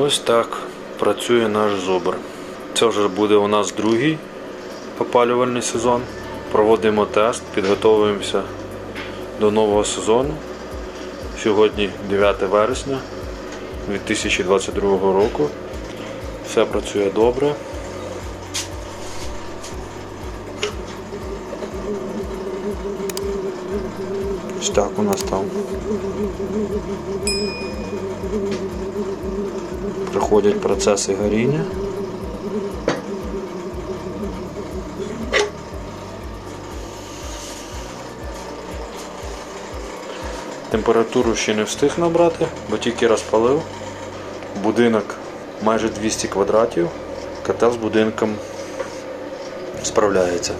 Ось так працює наш зубр. Це вже буде у нас другий опалювальний сезон. Проводимо тест, підготовуємося до нового сезону. Сьогодні 9 вересня 2022 року. Все працює добре. Так у нас там проходять процеси горіння. Температуру ще не встиг набрати, бо тільки розпалив. Будинок майже 200 квадратів. Котел з будинком справляється.